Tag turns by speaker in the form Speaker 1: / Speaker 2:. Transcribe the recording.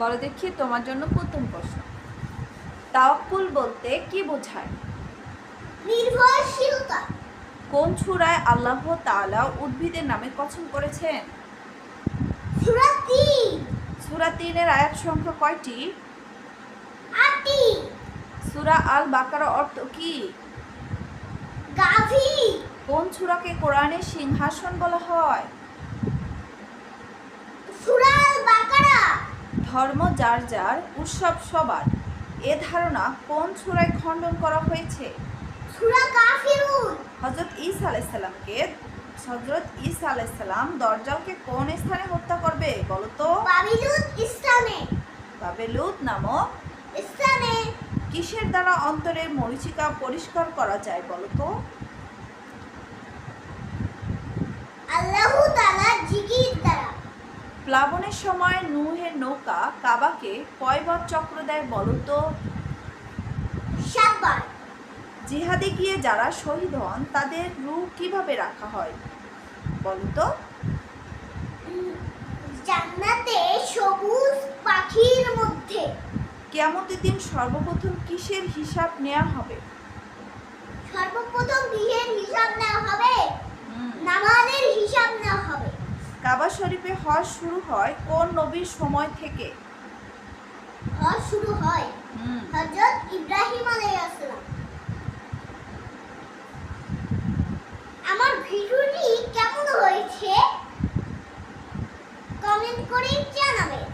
Speaker 1: বলো দেখি তোমার জন্য প্রথম প্রশ্ন। তাওয়াক্কুল বলতে কি বোঝায়?
Speaker 2: নির্ভরশীলতা।
Speaker 1: কোন ছুরায় আল্লাহ তাআলা উদ্ভিদের নামে কসম করেছেন?
Speaker 2: সূরা তিন।
Speaker 1: সূরা তিনের আয়াত সংখ্যা কয়টি?
Speaker 2: আটটি।
Speaker 1: সূরা আল বাকারা অর্থ কি?
Speaker 2: গাভী।
Speaker 1: কোন ছুরাকে কোরআনের সিংহাসন বলা হয়
Speaker 2: সূরা আল বাকারা
Speaker 1: ধর্ম যার যার উৎসব সবার। এ ধারণা কোন সুরায় খণ্ডন করা হয়েছে? হজরত ঈসা আলাইসাল্লামকে হজরত ঈসা আলাইসাল্লাম দরজালকে কোন স্থানে হত্যা করবে বলো তো? বাবেলুত নামক কিসের দ্বারা অন্তরের মরিচিকা পরিষ্কার করা যায় বলো তো
Speaker 2: আল্লাহ তাআলা জিকির দ্বারা
Speaker 1: প্লাবনের সময় নুহের নৌকা কাবাকে কয়বার চক্র দেয় বলো তো
Speaker 2: সাতবার
Speaker 1: জিহাদে গিয়ে যারা শহীদ হন তাদের রূহ কীভাবে রাখা হয়?
Speaker 2: বলতো জান্নাতে সবুজ পাখির মধ্যে
Speaker 1: কেয়ামতের দিন সর্বপ্রথম কিসের হিসাব নেওয়া হবে?
Speaker 2: সর্বপ্রথম গৃহের হিসাব নেওয়া হবে নামাজের হিসাব নেওয়া হবে
Speaker 1: কাবা শরীফে হজ শুরু হয় কোন নবীর সময় থেকে?
Speaker 2: হজ শুরু হয় হযরত ইব্রাহিম আলাইহিসসালাম। আমার ভিডিওটি কেমন হয়েছে? কমেন্ট করে জানাবেন।